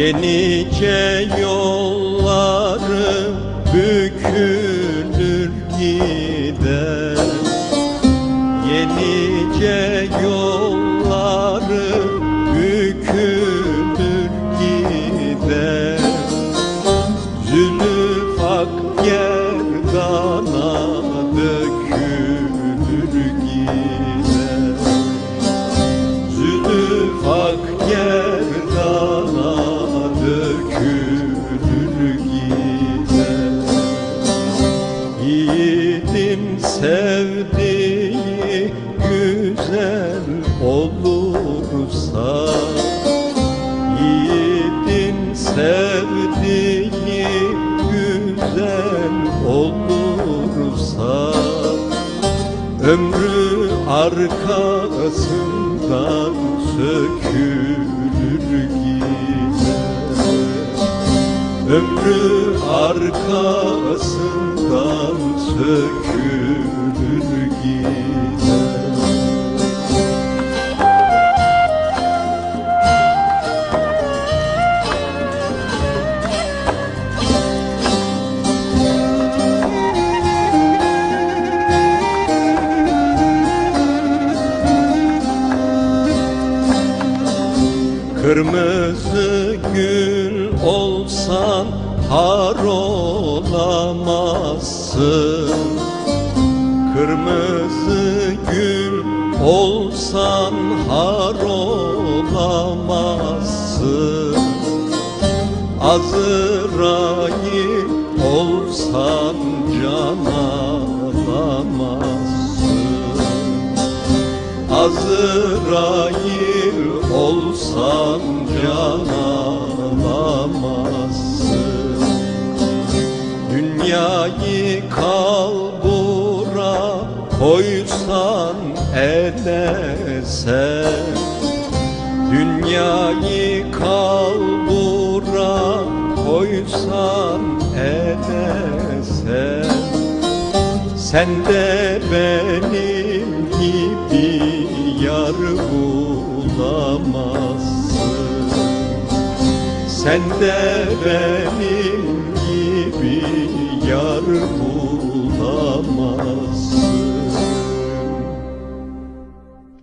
Yenice yolları bükülür gider. Yenice yolları bükülür gider. Zülüfak gerdana dökülür gider. Zülüfak gerdana sevdiği güzel olursa Yiğidin sevdiği güzel olursa Ömrü arkasından sökülür gider Ömrü arkasından sökülür gider Kırmızı gül olsan har olamazsın. Kırmızı gül olsan har olamazsın. Azrail olsan can alamazsın Azrail olsan can alamazsın Dünyayı kalbura koysan elesen Dünyayı kalbura koysan elesen sen de gibi yar bulamazsın. Sen de benim gibi yar bulamazsın